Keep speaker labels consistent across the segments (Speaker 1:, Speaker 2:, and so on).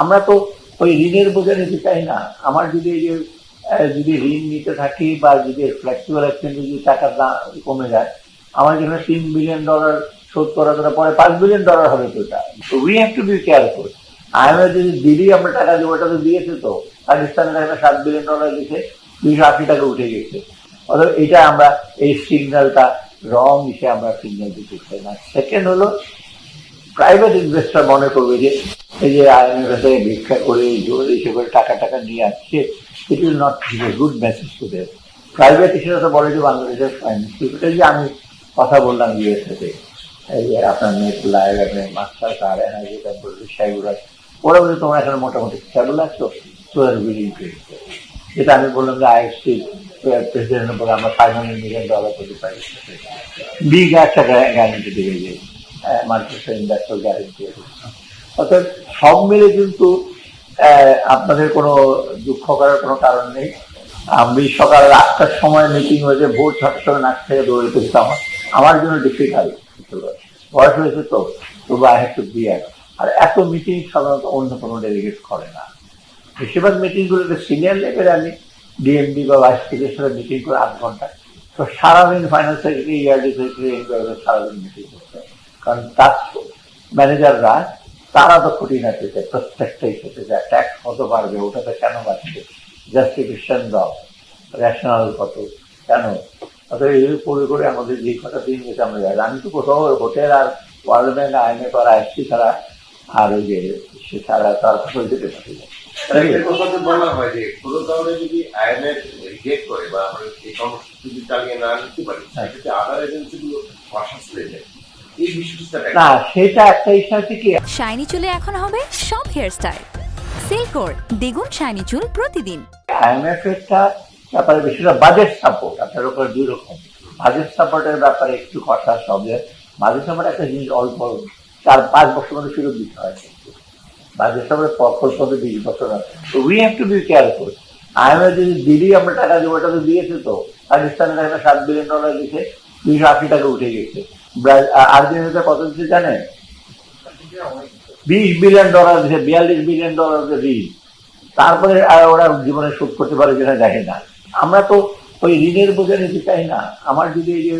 Speaker 1: আমরা তো ওই ঋণের বোঝা নিতে চাই না। আমার যদি এই যে যদি ঋণ নিতে থাকি বা যদি ফ্লেক্সিবল এক্সচেঞ্জে যদি দাম কমে যায়, আমার যেখানে তিন বিলিয়ন ডলার শোধ করা করার পরে পাঁচ বিলিয়ন ডলার হবে তো এটা। We have to be careful IMF যদি দিল্লি আমরা টাকা দেবো, ওটা তো দিয়েছে তো। পাকিস্তানের একটা সাত বিলিয়ন ডলার দিয়েছে, দুইশো আশি টাকা উঠে গেছে। অথবা এটা আমরা, এই সিগন্যালটা রং হিসেবে আমরা সিগন্যাল দিতে চাই না। সেকেন্ড হলো প্রাইভেট ইনভেস্টর মনে করবে যে এই যে আইএমএফ থেকে ভিক্ষা করে, জোর এসে করে টাকা টাকা নিয়ে আসছে it will not give a good message to them private হিসেবে তো বলে যে বাংলাদেশের ফাইন্যান্স যে আমি কথা বললাম ইউএসএতে এই যে আপনার লাইভ আপনার মাস্টার কার এনার্জি তারপর সাইগুলা ওরা বলে তোমার এখানে মোটামুটি স্টেবল আছো? তো আর উইলিং যেটা আমি বললাম যে আইএসসি প্রেসিডেন্টের বলে আমরা ফাইভ হান্ড্রেড মিলিয়ন ডলার করতে পারি বিগ একটা গ্যারান্টি দেবে যে মাল্টিপল ইন্ডাস্ট্রিয়াল গ্যারান্টি অর্থাৎ সব মিলে কিন্তু আপনাদের কোনো দুঃখ করার কোনো কারণ নেই। আমি সকাল আটটার সময় মিটিং হয়েছে, ভোর ছটার সময় নাচ থেকে দৌড়ে তুলতে আমার আমার জন্য ডিফিকাল্ট বয়স হয়েছে তো তবু আই হ্যাভ টু বি আর এত মিটিং সাধারণত অন্য কোনো ডেলিগেট করে না। বেশিরভাগ মিটিংগুলোতে সিনিয়র লেভেলে আমি ডিএমডি বা ভাইস প্রেসিডেন্টের সাথে মিটিং করে আধ ঘণ্টা। তো সারাদিন ফাইন্যান্স সেক্রেটারি ইয়ারডি সেক্রেটারি সারাদিন মিটিং করতে। কারণ তার ম্যানেজাররা তারা তো খুঁটিনাটি চায় প্রত্যেকটাই খেতে চায় ট্যাক্স কত বাড়বে ওটাতে কেন বাড়ছে? জাস্টিফিকেশন দাও রেশনাল কত কেন? অর্থাৎ এই করে করে আমাদের যে কটা দিন গেছে আমরা যাই আমি তো কোথাও হোটেল আর ওয়ার্ল্ড ব্যাংক আইনে করা আসছি তারা আর ওই যে সে তারা তার কোথাও যেতে পারি
Speaker 2: কথা বলা হয় যে কোনো কারণে যদি আইএমএফ রিজেক্ট করে বা আমরা এই কর্মসূচি যদি চালিয়ে না নিতে পারি সেক্ষেত্রে আদার এজেন্সিগুলো চলে যায়।
Speaker 1: না সেটা একটা ইচ্ছা আছে কি?
Speaker 3: শাইনি চুলে এখন হবে সব হেয়ারস্টাইল সিল্কোর দ্বিগুণ শাইনি চুল প্রতিদিন।
Speaker 1: আইএমএফ এরটা ব্যাপারে বেশিরভাগ বাজেট সাপোর্ট আপনার উপর দুই রকম। বাজেট সাপোর্টের ব্যাপারে একটু কথা সব বাজেট সাপোর্ট একটা জিনিস অল্প চার পাঁচ বছর মধ্যে ফেরত দিতে হয়। বাজেট সাপোর্টের প্রকল্প বিশ বছর আছে। তো we have to be careful IMF যদি দিল্লি আমরা টাকা দেবো ওটা তো দিয়েছে তো। পাকিস্তানের একটা সাত বিলিয়ন ডলার দিয়েছে দুইশো আশি টাকা উঠে গেছে। আর্জেন্টিনাতে কত দিচ্ছে জানেন বিশ বিলিয়ন ডলার দিচ্ছে বিয়াল্লিশ বিলিয়ন ডলার ঋণ। তারপরে ওরা জীবনে শোধ করতে পারে কিনা দেখে না। আমরা তো ওই ঋণের বোঝা নিতে চাই না। আমার যদি এই যে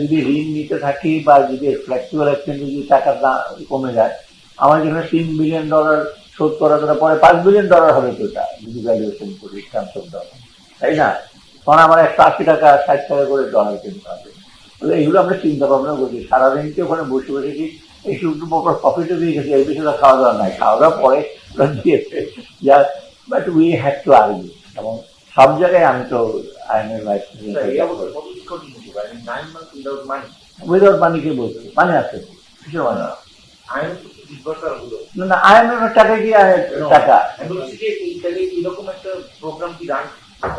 Speaker 1: যদি ঋণ নিতে থাকি বা যদি ফ্লেক্সিবল এক্সচেঞ্জে যদি টাকার দাম কমে যায়, আমার যেখানে তিন বিলিয়ন ডলার শোধ করা করার পরে পাঁচ বিলিয়ন ডলার হবে তো এটা, যদি ভ্যালুয়েশন করি তাই না? তখন আমার একশো আশি টাকা, ষাট টাকা করে ডলার কিনতে হবে। তাহলে এগুলো আমরা চিন্তা ভাবনা করছি সারাদিন কি ওখানে বসে বসে কি এই শুধু ওপর প্রফিটও দিয়ে গেছে এই বিষয়ে খাওয়া দাওয়া নাই। খাওয়া দাওয়া পরে ওরা দিয়েছে যা but we had to argue এবং সব জায়গায় আমি তো আইনের ভাইস উইদাউট মানি মানিকে বলছি। মানে আছে। কিসের মানে? না না আইএমএফ এর টাকা কি আহ, টাকা?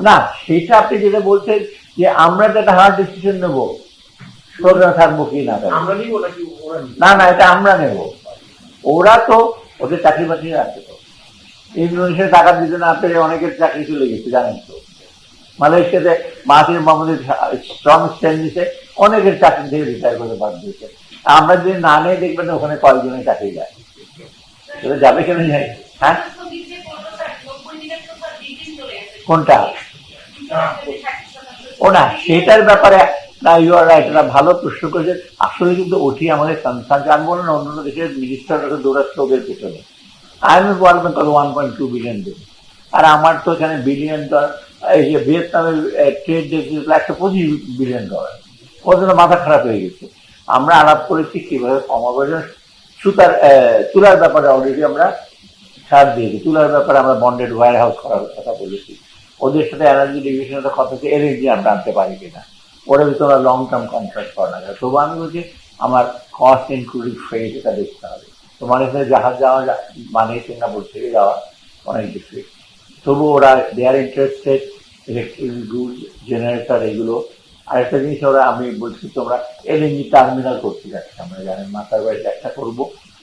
Speaker 1: না সেটা আপনি যেটা বলছেন যে আমরা তো একটা হার্ড ডিসিশন নেব। সোজা থাকব কি না থাকব? না না এটা আমরা নেব। ওরা তো ওদের চাকরি বাকরি আছে তো। ইন্দোনেশিয়া টাকা দিতে না পেরে অনেকের চাকরি চলে গেছে জানেন তো। মালয়েশিয়াতে মাহাতির মোহাম্মদের স্ট্রং স্ট্যান্ড দিতে অনেকের চাকরি থেকে রিটায়ার করে বাদ দিয়েছে আমরা যদি না নিয়ে দেখবেন ওখানে কয়েকজনের চাকরি যায়। সেটা যাবে কেন যাই হ্যাঁ? কোনটা? ও না সেটার ব্যাপারে না ইউ আর রাইট এটা ভালো প্রশ্ন করেছে আসলে কিন্তু ওটি আমাদের কনসার্ন আমি বললাম না অন্য দেশের মিনিস্টার দৌড়াচ্ছে ওদের পেছনে। আমি বলবেন কত ওয়ান পয়েন্ট টু বিলিয়ন দেবে আর আমার তো এখানে বিলিয়ন ডলার এই যে ভিয়েতনামের ট্রেড ডেফিসিট একশো পঁচিশ বিলিয়ন ডলার ওর জন্য মাথা খারাপ হয়ে গেছে। আমরা আলাপ করেছি কীভাবে কমাবো সুতার তুলার ব্যাপারে অলরেডি আমরা ছাড় দিয়েছি। তুলার ব্যাপারে আমরা বন্ডেড ওয়ার হাউস করার কথা বলেছি। ওদের সাথে এনার্জি ডিভিশনের কথা হচ্ছে এলএনজি আমরা আনতে পারি কিনা। ওরা ভিতরে লং টার্ম কন্ট্রাক্ট করা না তবু আমি বলছি, আমার কস্ট ইনক্লুডিং ফ্রেড এটা দেখতে হবে। তোমার এখানে জাহাজ যাওয়া মানে সিঙ্গাপুর থেকে যাওয়া অনেক বেশি। তবু ওরা they are interested electric good generator এগুলো। আর একটা জিনিস ওরা, আমি বলছি, তোমরা এলএনজি টার্মিনাল করতে যাচ্ছি, আমরা জানেন মাথার বাড়িতে একটা করব।